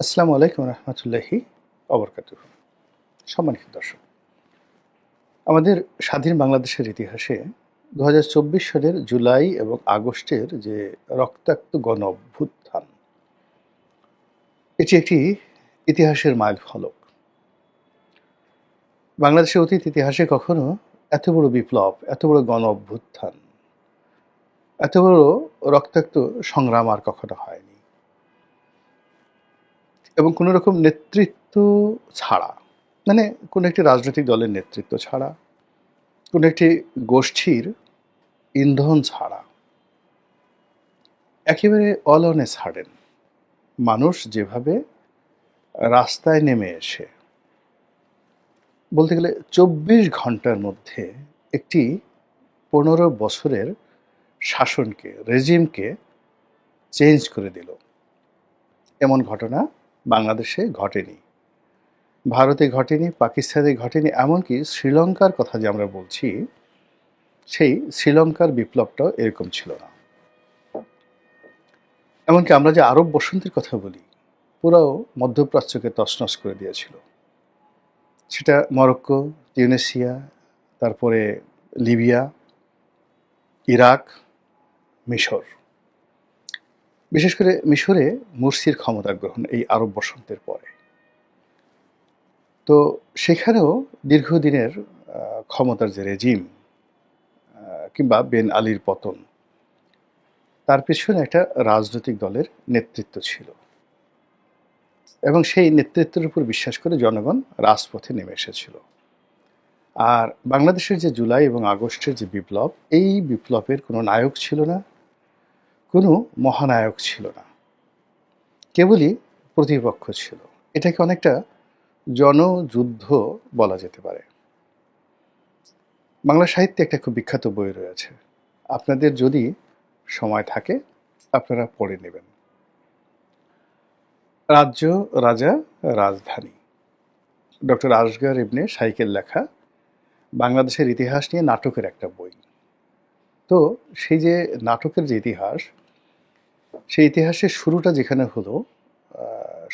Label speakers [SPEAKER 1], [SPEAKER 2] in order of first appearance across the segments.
[SPEAKER 1] আসসালামু আলাইকুম রহমতুল্লাহি অবরকাত সম্মানিত দর্শক, আমাদের স্বাধীন বাংলাদেশের ইতিহাসে দু হাজার চব্বিশ সালের জুলাই এবং আগস্টের যে রক্তাক্ত গণ অভ্যুত্থান এটি একটি ইতিহাসের মাইল ফলক। বাংলাদেশের অতীত ইতিহাসে কখনো এত বড় বিপ্লব, এত বড় গণ অভ্যুত্থান এত বড় রক্তাক্ত সংগ্রাম আর কখনো হয়নি। এবং কোনো রকম নেতৃত্ব ছাড়া মানে কোনো একটি রাজনৈতিক দলের নেতৃত্ব ছাড়া, কোনো একটি গোষ্ঠীর ইন্ধন ছাড়া, একেবারে অল অন এ সাডেন মানুষ যেভাবে রাস্তায় নেমে এসে, বলতে গেলে চব্বিশ ঘণ্টার মধ্যে একটি পনেরো বছরের শাসনকে রেজিমকে চেঞ্জ করে দিল। এমন ঘটনা বাংলাদেশে ঘটেনি। ভারতে ঘটেনি, পাকিস্তানে ঘটেনি, এমনকি শ্রীলঙ্কার কথা যে আমরা বলছি, সেই শ্রীলঙ্কার বিপ্লবটাও এরকম ছিল না। এমনকি আমরা যে আরব বসন্তের কথা বলি পুরো মধ্যপ্রাচ্যকে তছনছ করে দিয়েছিল। সেটা মরক্কো, তিউনেশিয়া, তারপরে লিবিয়া, ইরাক, মিশর। বিশেষ করে মিশরে মুরসির ক্ষমতা গ্রহণ, এই আরব বসন্তের পরে। তো সেখানেও দীর্ঘদিনের ক্ষমতার যে রেজিম কিংবা বেন আলীর পতন, তার পেছনে একটা রাজনৈতিক দলের নেতৃত্ব ছিল। এবং সেই নেতৃত্বের উপর বিশ্বাস করে জনগণ রাজপথে নেমে এসেছিল। আর বাংলাদেশের যে জুলাই এবং আগস্টের যে বিপ্লব, এই বিপ্লবের কোনো নায়ক ছিল না। কোনো মহানায়ক ছিল না। কেবলই প্রতিপক্ষ ছিল। এটাকে অনেকটা জনযুদ্ধ বলা যেতে পারে। বাংলা সাহিত্যে একটা খুব বিখ্যাত বই রয়েছে। আপনাদের যদি সময় থাকে, আপনারা পড়ে নেবেন। রাজ্য রাজা রাজধানী। ডক্টর আসগার ইবনে সাইকেল লেখা বাংলাদেশের ইতিহাস নিয়ে নাটকের একটা বই। তো সেই যে নাটকের যে ইতিহাস সেই ইতিহাসের শুরুটা যেখানে হলো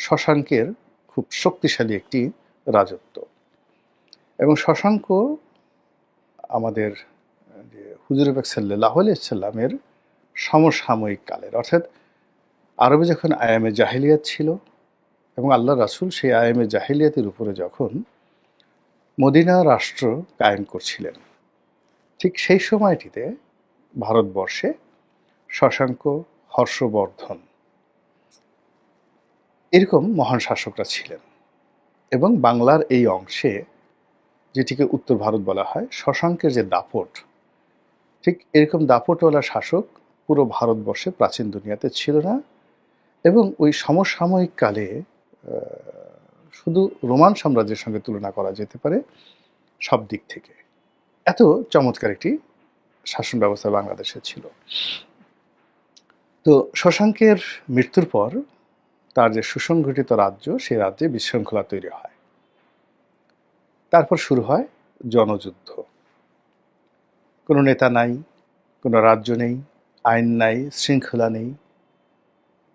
[SPEAKER 1] শশাঙ্কের খুব শক্তিশালী একটি রাজত্ব। এবং শশাঙ্ক আমাদের, যে হুজুরবাক সাল্লাহ সাল্লামের সমসাময়িক কালের, অর্থাৎ আরবে যখন আয়ামে জাহিলিয়াত ছিল এবং আল্লাহ রাসূল সেই আয়ামে জাহিলিয়াতের উপরে যখন মদিনা রাষ্ট্র কায়েম করছিলেন, ঠিক সেই সময়টিতে ভারতবর্ষে শশাঙ্ক হর্ষবর্ধন। এরকম মহান শাসকরা ছিলেন এবং বাংলার এই অংশে, যেটিকে উত্তর ভারত বলা হয়, শশাঙ্কের যে দাপট, ঠিক এরকম দাপটওয়ালা শাসক পুরো ভারতবর্ষে প্রাচীন দুনিয়াতে ছিল না এবং ওই সমসাময়িক কালে শুধু রোমান সাম্রাজ্যের সঙ্গে তুলনা করা যেতে পারে সব দিক থেকে। এত চমৎকার একটি শাসন ব্যবস্থা বাংলাদেশে ছিল। তো শশাঙ্কের মৃত্যুর পর তার যে সুসংগঠিত রাজ্য, সেই রাজ্যে বিশৃঙ্খলা তৈরি হয়। তারপর শুরু হয় জনযুদ্ধ। কোনো নেতা নাই, কোনো রাজ্য নেই, আইন নাই, শৃঙ্খলা নেই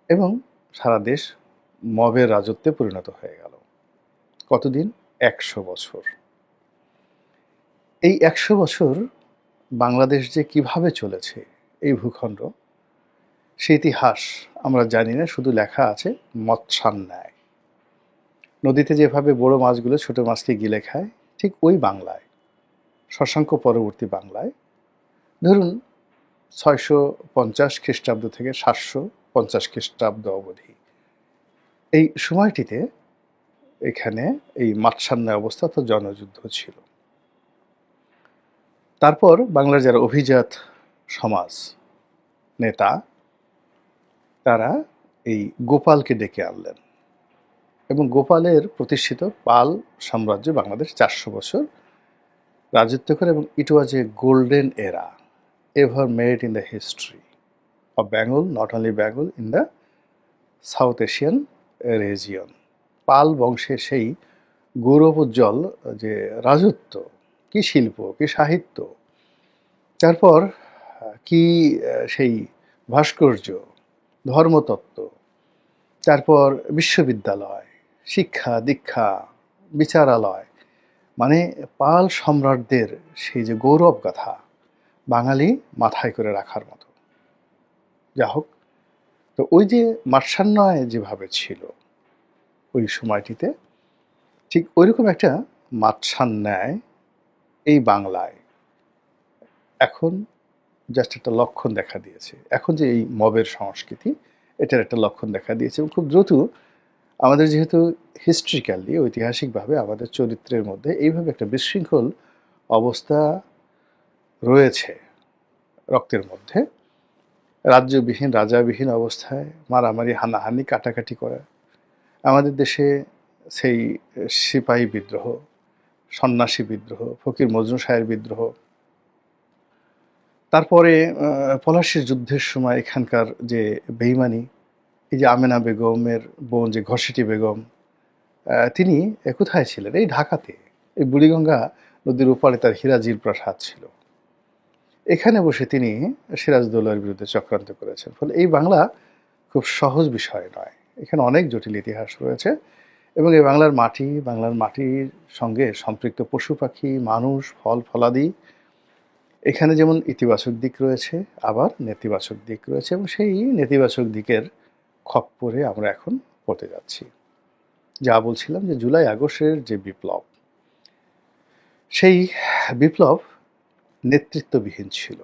[SPEAKER 1] এবং সারা দেশ মবের রাজত্বে পরিণত হয়ে গেল। কতদিন? একশো বছর। এই একশো বছর বাংলাদেশ যে কীভাবে চলেছে, এই ভূখণ্ড সে ইতিহাস আমরা জানি না, শুধু লেখা আছে, মৎস্যান্যায়। নদীতে যেভাবে বড় মাছগুলো ছোট মাছকে গিলে খায়, ঠিক ওই বাংলায়, শশাঙ্ক পরবর্তী বাংলায়। ধরুন, ছয়শো পঞ্চাশ খ্রিস্টাব্দ থেকে সাতশো পঞ্চাশ খ্রিস্টাব্দ অবধি। এই সময়টিতে এখানে এই মাৎসান্যায় অবস্থা তো জনযুদ্ধ ছিল। তারপর বাংলার যারা অভিজাত সমাজ, নেতা তারা এই গোপালকে ডেকে আনলেন এবং গোপালের প্রতিষ্ঠিত পাল সাম্রাজ্য বাংলাদেশ চারশো বছর রাজত্ব করে এবং it was a golden era ever made in the history of Bengal not only Bengal in the South Asian region Pala বংশের সেই গৌরবোজ্জ্বল যে রাজত্ব, কি শিল্প, কি সাহিত্য, তারপর কি সেই ভাস্কর্য ধর্মতত্ত্ব, তারপর বিশ্ববিদ্যালয়, শিক্ষা, দীক্ষা, বিচারালয় মানে পাল সম্রাটদের সেই যে গৌরব গাথা, বাঙালি মাথায় করে রাখার মতো। যা হোক, তো ওই যে মাৎসান্বয় যেভাবে ছিল, ওই সময়টিতে ঠিক ওইরকম একটা মাৎসান্যায় এই বাংলায় এখন জাস্ট একটা লক্ষণ দেখা দিয়েছে। এখন যে এই মবের সংস্কৃতি, এটার একটা লক্ষণ দেখা দিয়েছে এবং খুব দ্রুত আমাদের যেহেতু হিস্ট্রিক্যালি ঐতিহাসিকভাবে আমাদের চরিত্রের মধ্যে এইভাবে একটা বিশৃঙ্খল অবস্থা রয়েছে রক্তের মধ্যে। রাজ্যবিহীন, রাজাবিহীন অবস্থায় মারামারি, হানাহানি, কাটাকাটি করা। আমাদের দেশে সেই সিপাহী বিদ্রোহ, সন্ন্যাসী বিদ্রোহ, ফকির মজনু শাহের বিদ্রোহ তারপরে পলাশির যুদ্ধের সময় এখানকার যে বেইমানি, এই যে আমেনা বেগমের বোন, যে ঘসিটি বেগম তিনি কোথায় ছিলেন? এই ঢাকাতে, এই বুড়িগঙ্গা নদীর ওপারে তার হিরাজির প্রাসাদ ছিল। এখানে বসে তিনি সিরাজদৌল্লার বিরুদ্ধে চক্রান্ত করেছেন। ফলে এই বাংলা খুব সহজ বিষয় নয়। এখানে অনেক জটিল ইতিহাস রয়েছে এবং এই বাংলার মাটি, বাংলার মাটির সঙ্গে সম্পৃক্ত পশু পাখি, মানুষ, ফল, ফলাদি এখানে যেমন ইতিবাচক দিক রয়েছে, আবার নেতিবাচক দিক রয়েছে এবং সেই নেতিবাচক দিকের খপ্পরে আমরা এখন পড়তে যাচ্ছি। যা বলছিলাম যে জুলাই আগস্টের যে বিপ্লব, সেই বিপ্লব নেতৃত্ববিহীন ছিল।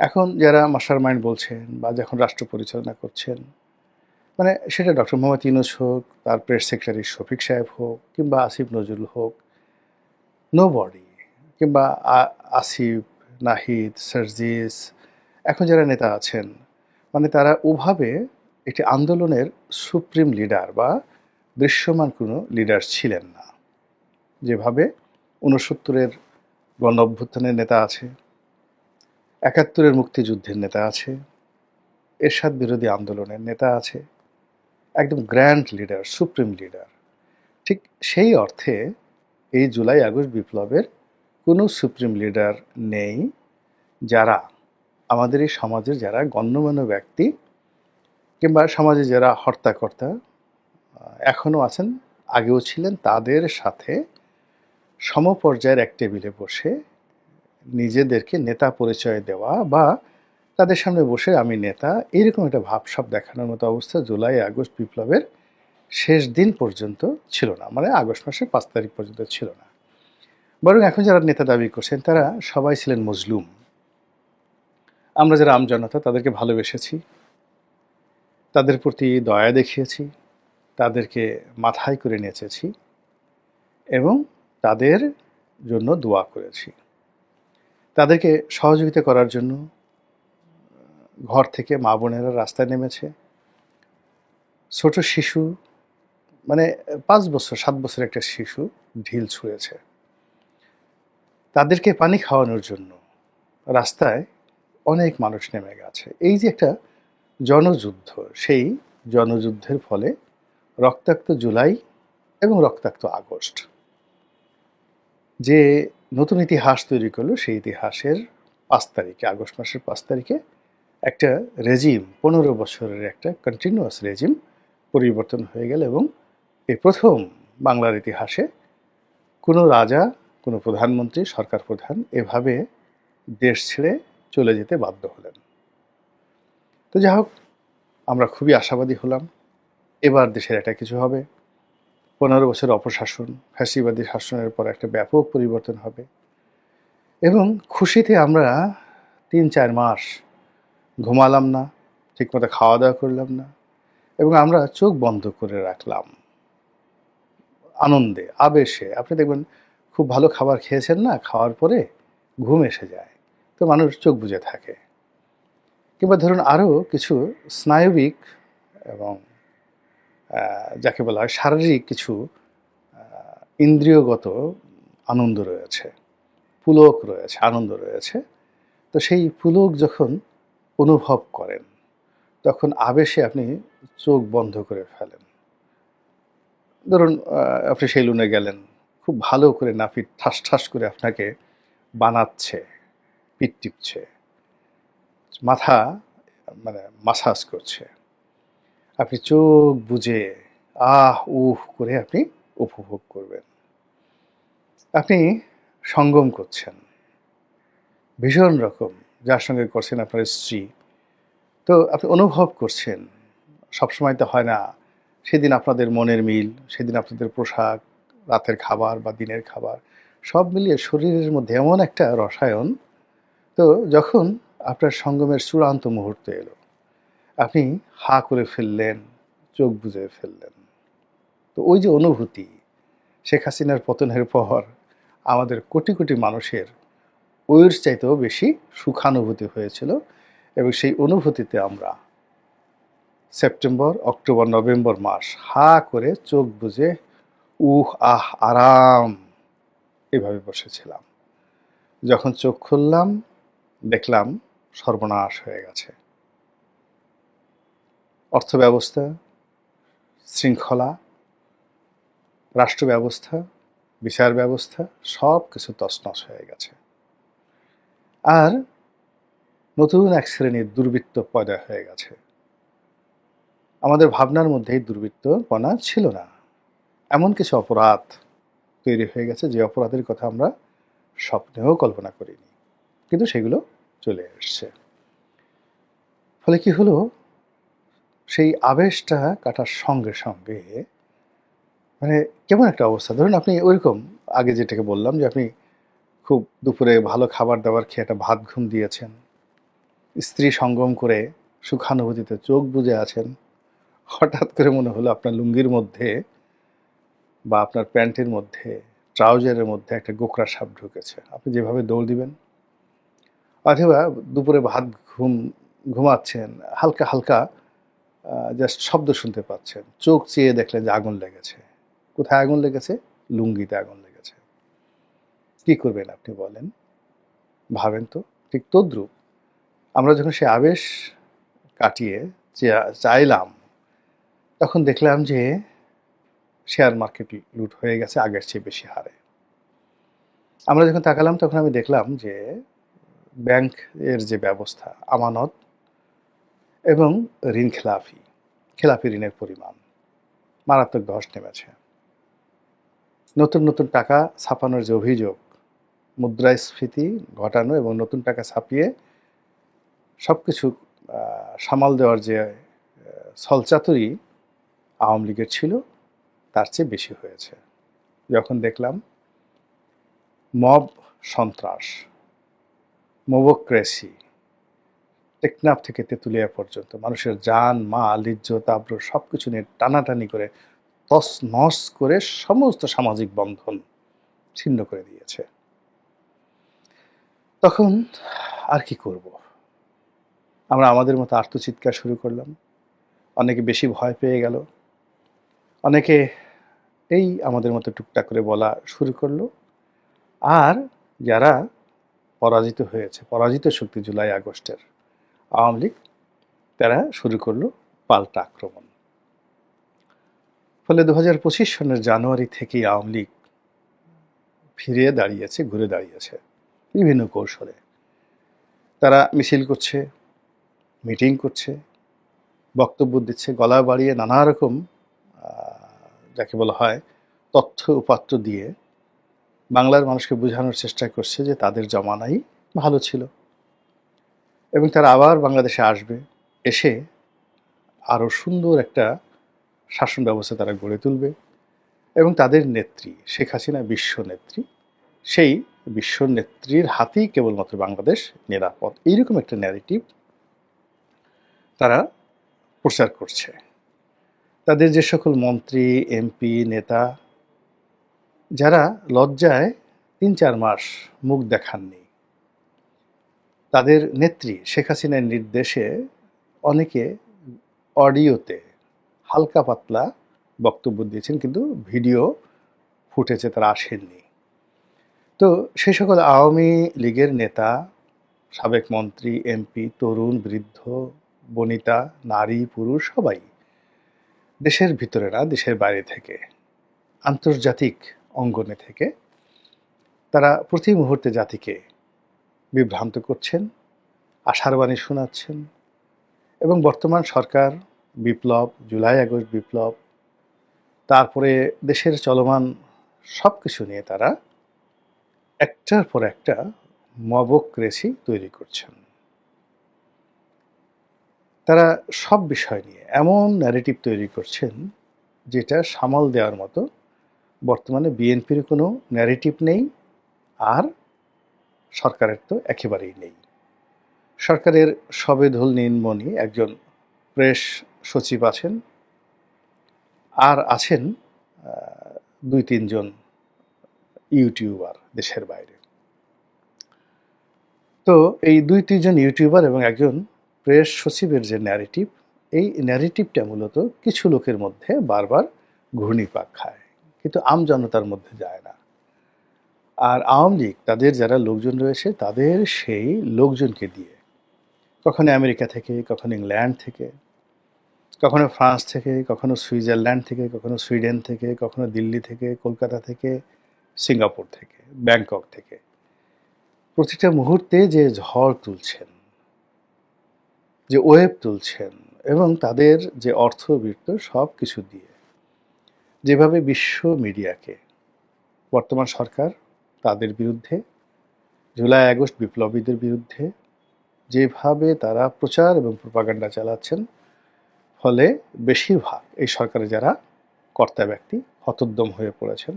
[SPEAKER 1] এখন যারা মাস্টার মাইন্ড বলছেন বা যখন রাষ্ট্র পরিচালনা করছেন মানে সেটা ডক্টর মোহাম্মদ ইউনুস হোক, তার প্রেস সেক্রেটারি শফিক সাহেব হোক কিংবা আসিফ নজরুল হোক নো বডি কিংবা আসিফ, নাহিদ, সার্জিস, এখন যারা নেতা আছেন মানে তারা ওভাবে একটি আন্দোলনের সুপ্রিম লিডার বা দৃশ্যমান কোনো লিডার ছিলেন না। যেভাবে ঊনসত্তরের গণ অভ্যুত্থানের নেতা আছে, একাত্তরের মুক্তিযুদ্ধের নেতা আছে, এরশাদ বিরোধী আন্দোলনের নেতা আছে, একদম গ্র্যান্ড লিডার, সুপ্রিম লিডার। ঠিক সেই অর্থে এই জুলাই আগস্ট বিপ্লবের কোনো সুপ্রিম লিডার নেই যারা আমাদের এই সমাজের যারা গণ্যমান্য ব্যক্তি কিংবা সমাজে যারা হর্তাকর্তা আহ, এখনও আছেন আগেও ছিলেন তাদের সাথে সমপর্যায়ের এক টেবিলে বসে নিজেদেরকে নেতা পরিচয় দেওয়া বা তাদের সামনে বসে আমি নেতা এরকম একটা ভাবসাব দেখানোর মতো অবস্থা জুলাই আগস্ট বিপ্লবের শেষ দিন পর্যন্ত ছিল না। মানে আগস্ট মাসের পাঁচ তারিখ পর্যন্ত ছিল না। বরং এখন যারা নেতা দাবি করছেন, তারা সবাই ছিলেন মজলুম। আমরা যারা আমজনতা তাদেরকে ভালোবেসেছি। তাদের প্রতি দয়া দেখিয়েছি। তাদেরকে মাথায় করে নেচেছি এবং তাদের জন্য দোয়া করেছি। তাদেরকে সহযোগিতা করার জন্য ঘর থেকে মা বোনেরা রাস্তায় নেমেছে। ছোট শিশু মানে পাঁচ বছর, সাত বছর একটা শিশু ঢিল ছুঁড়েছে। তাদেরকে পানি খাওয়ানোর জন্য রাস্তায় অনেক মানুষ নেমে গেছে। এই যে একটা জনযুদ্ধ, সেই জনযুদ্ধের ফলে রক্তাক্ত জুলাই এবং রক্তাক্ত আগস্ট। যে নতুন ইতিহাস তৈরি করল, সেই ইতিহাসের পাঁচ তারিখে, আগস্ট মাসের পাঁচ তারিখে একটা রেজিম, পনেরো বছরের একটা কন্টিনিউয়াস রেজিম পরিবর্তন হয়ে গেল এবং এই প্রথম বাংলার ইতিহাসে কোনো রাজা কোনো প্রধানমন্ত্রী, সরকার প্রধান এভাবে দেশ ছেড়ে চলে যেতে বাধ্য হলেন। তো যাই হোক, আমরা খুবই আশাবাদী হলাম। এবার দেশের একটা কিছু হবে। পনেরো বছর অপশাসন, ফ্যাসিবাদী শাসনের পর একটা ব্যাপক পরিবর্তন হবে। এবং খুশিতে আমরা তিন চার মাস ঘুমালাম না, ঠিকমতো খাওয়া দাওয়া করলাম না, এবং আমরা চোখ বন্ধ করে রাখলাম। আনন্দে, আবেশে। আপনি দেখবেন খুব ভালো খাবার খেয়েছেন না, খাওয়ার পরে ঘুম এসে যায়। তো মানুষ চোখ বুজে থাকে। কিংবা ধরুন আরও কিছু স্নায়বিক এবং যাকে বলা হয় শারীরিক কিছু ইন্দ্রিয়গত আনন্দ রয়েছে। পুলক রয়েছে, আনন্দ রয়েছে। তো সেই পুলক যখন অনুভব করেন, তখন আবেশে আপনি চোখ বন্ধ করে ফেলেন। ধরুন আপনি সেলুনে গেলেন খুব ভালো করে নাপিত ঠাস ঠাস করে আপনাকে বানাচ্ছে পিট টিপছে, মাথা মানে মাসাজ করছে। আপনি চোখ বুজে, আহ, উহ, করে আপনি উপভোগ করবেন। আপনি সঙ্গম করছেন। ভীষণ রকম, যার সঙ্গে করছেন আপনার স্ত্রী। তো আপনি অনুভব করছেন, সবসময় তো হয় না, সেদিন আপনাদের মনের মিল, সেদিন আপনাদের পোশাক রাতের খাবার বা দিনের খাবার, সব মিলিয়ে শরীরের মধ্যে এমন একটা রসায়ন, তো যখন আপনার সঙ্গমের চূড়ান্ত মুহূর্ত এলো, আপনি হা করে ফেললেন, চোখ বুঝে ফেললেন। তো ওই যে অনুভূতি, শেখ হাসিনার পতনের পর আমাদের কোটি কোটি মানুষের ওইর চাইতেও বেশি সুখানুভূতি হয়েছিল এবং সেই অনুভূতিতে আমরা সেপ্টেম্বর, অক্টোবর, নভেম্বর মাস হা করে চোখ বুঝে উহ, আহ, আরাম। এভাবে বসেছিলাম। যখন চোখ খুললাম, দেখলাম সর্বনাশ হয়ে গেছে। অর্থ ব্যবস্থা শৃঙ্খলা রাষ্ট্র ব্যবস্থা বিচার ব্যবস্থা সব কিছু তছনছ হয়ে গেছে। আর নতুন এক শ্রেণির দুর্বৃত্ত পয়দা হয়ে গেছে। আমাদের ভাবনার মধ্যে মধ্যেই দুর্বৃত্তপনা ছিল না। এমন কিছু অপরাধ তৈরি হয়ে গেছে যে অপরাধের কথা আমরা স্বপ্নেও কল্পনা করিনি। কিন্তু সেগুলো চলে এসছে। ফলে কি হলো? সেই আবেশটা কাটার সঙ্গে সঙ্গে মানে কেমন একটা অবস্থা। ধরুন আপনি ওইরকম আগে যেটাকে বললাম যে আপনি খুব দুপুরে ভালো খাবার দাবার খেয়ে একটা ভাত ঘুম দিয়েছেন। স্ত্রী সঙ্গম করে সুখানুভূতিতে চোখ বুজে আছেন। হঠাৎ করে মনে হলো আপনার লুঙ্গির মধ্যে বা আপনার প্যান্টের মধ্যে, ট্রাউজারের মধ্যে একটা গোকরা সাপ ঢুকেছে। আপনি যেভাবে দৌড় দিবেন, অথবা দুপুরে ভাত ঘুম, ঘুমাচ্ছেন, হালকা হালকা জাস্ট শব্দ শুনতে পাচ্ছেন, চোখ চেয়ে দেখলেন যে আগুন লেগেছে। কোথায় আগুন লেগেছে? লুঙ্গিতে আগুন লেগেছে। কি করবেন আপনি বলেন? ভাবেন তো, ঠিক তদ্রুপ। আমরা যখন সে আবেশ কাটিয়ে চাইলাম, তখন দেখলাম যে শেয়ার মার্কেট লুট হয়ে গেছে, আগের চেয়ে বেশি হারে। আমরা যখন তাকালাম, তখন আমি দেখলাম যে ব্যাংক এর যে ব্যবস্থা, আমানত এবং ঋণ খেলাফি খেলাফি ঋণের পরিমাণ মারাত্মক ধস নেমেছে। নতুন নতুন টাকা ছাপানোর যে অভিযোগ, মুদ্রাস্ফীতি ঘটানো এবং নতুন টাকা ছাপিয়ে সব কিছু সামাল দেওয়ার যে ছলচাতুরি আওয়ামী লীগের ছিল তার চেয়ে বেশি হয়েছে। যখন দেখলাম, মব সন্ত্রাস, মোবোক্রেসি, টেকনাফ থেকে তেঁতুলিয়া পর্যন্ত, মানুষের যান, মাল, ইজ্জত, আব্র সব কিছু নিয়ে টানাটানি করে তস নস করে সমস্ত সামাজিক বন্ধন ছিন্ন করে দিয়েছে। তখন আর কি করব? আমরা আমাদের মতো আত্মচিৎকার শুরু করলাম। অনেকে বেশি ভয় পেয়ে গেল। অনেকে এই আমাদের মতো টুকটাক করে বলা শুরু করল। আর যারা পরাজিত হয়েছে, পরাজিত শক্তি জুলাই, আগস্টের আওয়ামী লীগ, তারা শুরু করল পাল্টা আক্রমণ। ফলে দু হাজার পঁচিশ সনের জানুয়ারি থেকেই আওয়ামী লীগ ফিরে দাঁড়িয়েছে, ঘুরে দাঁড়িয়েছে বিভিন্ন কৌশলে। তারা মিছিল করছে, মিটিং করছে, বক্তব্য দিচ্ছে, গলা বাড়িয়ে নানা রকম যাকে বলা হয় তথ্য উপাত্ত দিয়ে বাংলার মানুষকে বোঝানোর চেষ্টা করছে যে তাদের জমানাই ভালো ছিল। এবং তারা আবার বাংলাদেশে আসবে, এসে আরও সুন্দর একটা শাসন ব্যবস্থা তারা গড়ে তুলবে। এবং তাদের নেত্রী, শেখ হাসিনা বিশ্ব নেত্রী, সেই বিশ্ব নেত্রীর হাতেই কেবলমাত্র বাংলাদেশ নিরাপদ। এইরকম একটা ন্যারেটিভ তারা প্রচার করছে। তাদের যে সকল মন্ত্রী, এমপি, নেতা, যারা লজ্জায় তিন চার মাস মুখ দেখাননি, তাদের নেত্রী শেখ হাসিনার নির্দেশে অনেকে অডিওতে হালকা পাতলা বক্তব্য দিয়েছেন, কিন্তু ভিডিও ফুটেছে তারা আসেননি। তো সে সকল আওয়ামী লীগের নেতা, সাবেক মন্ত্রী, এমপি, তরুণ, বৃদ্ধ, বনিতা, নারী, পুরুষ সবাই দেশের ভিতরে না দেশের বাইরে থেকে, আন্তর্জাতিক অঙ্গনে থেকে, তারা প্রতি মুহূর্তে জাতিকে বিভ্রান্ত করছেন, আশার বাণী শোনাচ্ছেন এবং বর্তমান সরকার বিপ্লব, জুলাই আগস্ট বিপ্লব, তারপরে দেশের চলমান সব কিছু নিয়ে তারা একটার পর একটা মবক্রেসি তৈরি করছেন। তারা সব বিষয় নিয়ে এমন ন্যারেটিভ তৈরি করছেন যেটা সামাল দেওয়ার মতো বর্তমানে বিএনপির কোনো ন্যারেটিভ নেই আর সরকারের তো একেবারেই নেই। সরকারের সবেধুল নীলমণি একজন প্রেস সচিব আছেন আর আছেন দুই তিনজন ইউটিউবার দেশের বাইরে। তো এই দুই তিনজন ইউটিউবার এবং একজন প্রেস সচিবের যে ন্যারেটিভ এই ন্যারেটিভটা মূলত কিছু লোকের মধ্যে বারবার ঘূর্ণিপাক খায়। কিন্তু আম জনতার মধ্যে যায় না। আর আওয়ামী লীগ, তাদের যারা লোকজন রয়েছে, তাদের সেই লোকজনকে দিয়ে। কখনো আমেরিকা থেকে, কখনো ইংল্যান্ড থেকে, কখনো ফ্রান্স থেকে, কখনো সুইজারল্যান্ড থেকে, কখনো সুইডেন থেকে, কখনো দিল্লি থেকে, কলকাতা থেকে, সিঙ্গাপুর থেকে, ব্যাংকক থেকে। প্রতিটা মুহূর্তে যে ঝড় তুলছেন যে ওয়েব তুলছেন এবং তাদের যে অর্থবৃত্ত সব কিছু দিয়ে, যেভাবে বিশ্ব মিডিয়াকে বর্তমান সরকার তাদের বিরুদ্ধে, জুলাই আগস্ট বিপ্লবীদের বিরুদ্ধে যেভাবে তারা প্রচার এবং প্রপাগান্ডা চালাচ্ছেন, ফলে বেশিরভাগ এই সরকারে যারা কর্তা ব্যক্তি হতোদ্যম হয়ে পড়েছেন,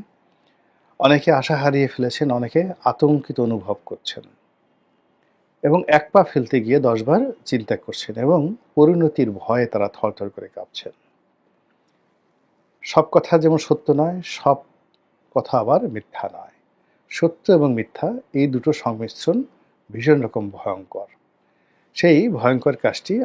[SPEAKER 1] অনেকে আশা হারিয়ে ফেলেছেন, অনেকে আতঙ্কিত অনুভব করছেন। এবং এক পা ফেলতে গিয়ে দশবার চিন্তা করছেন এবং পরিণতির ভয়ে তারা থরথর করে কাঁপছেন। সব কথা যেমন সত্য নয়, সব কথা আবার মিথ্যা নয়। সত্য এবং মিথ্যা এই দুটো সংমিশ্রণ ভীষণ রকম ভয়ঙ্কর। সেই ভয়ঙ্কর কাজটি